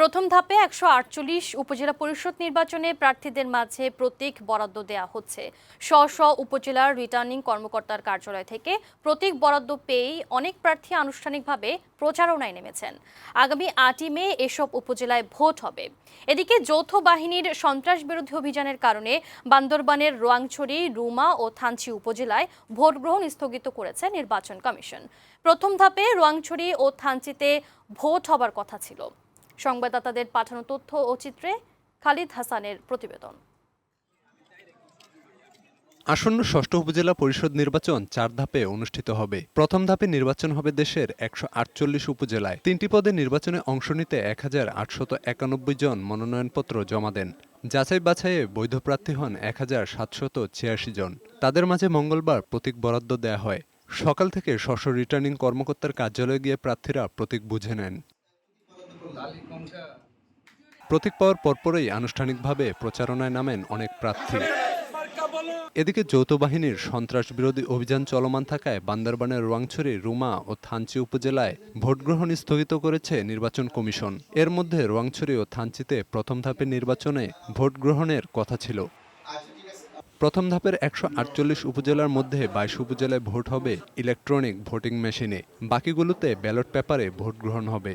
প্রথম ধাপে একশো আটচল্লিশ উপজেলা পরিষদ নির্বাচনে প্রার্থীদের মাঝে প্রতীক বরাদ্দ দেওয়া হচ্ছে। স্ব স্ব উপজেলার রিটার্নিং কর্মকর্তার কার্যালয় থেকে প্রতীক বরাদ্দ পেয়েই অনেক প্রার্থী আনুষ্ঠানিকভাবে প্রচারণায় নেমেছেন। আগামী আটই মে এসব উপজেলায় ভোট হবে। এদিকে যৌথ বাহিনীর সন্ত্রাস বিরোধী অভিযানের কারণে বান্দরবানের রোয়াংছড়ি, রুমা ও থানচি উপজেলায় ভোট গ্রহণ স্থগিত করেছে নির্বাচন কমিশন। প্রথম ধাপে রোয়াংছড়ি ও থানচিতে ভোট হবার কথা ছিল। সংবাদদাতাদের পাঠানো তথ্য ও চিত্রে খালিদ হাসানের প্রতিবেদন। আসন্ন ষষ্ঠ উপজেলা পরিষদ নির্বাচন চার ধাপে অনুষ্ঠিত হবে। প্রথম ধাপে নির্বাচন হবে দেশের একশো আটচল্লিশ উপজেলায়। তিনটি পদে নির্বাচনে অংশ নিতে এক হাজার একানব্বই জন মনোনয়নপত্র জমা দেন। যাচাই বাছাইয়ে বৈধ প্রার্থী হন এক হাজার সাতশত ছিয়াশি জন। তাদের মাঝে মঙ্গলবার প্রতীক বরাদ্দ দেয়া হয়। সকাল থেকে স্বশ রিটার্নিং কর্মকর্তার কার্যালয়ে গিয়ে প্রার্থীরা প্রতীক বুঝে নেন। প্রতীক পাওয়ার পরপরই আনুষ্ঠানিকভাবে প্রচারণায় নামেন অনেক প্রার্থী। এদিকে যৌথ বাহিনীর সন্ত্রাস বিরোধী অভিযান চলমান থাকায় বান্দরবানের রোয়াংছড়ি, রুমা ও থানচি উপজেলায় ভোটগ্রহণ স্থগিত করেছে নির্বাচন কমিশন। এর মধ্যে রোয়াংছড়ি ও থানচিতে প্রথম ধাপের নির্বাচনে ভোট গ্রহণের কথা ছিল। প্রথম ধাপের একশো আটচল্লিশ উপজেলার মধ্যে বাইশ উপজেলায় ভোট হবে ইলেকট্রনিক ভোটিং মেশিনে। বাকিগুলোতে ব্যালট পেপারে ভোট গ্রহণ হবে।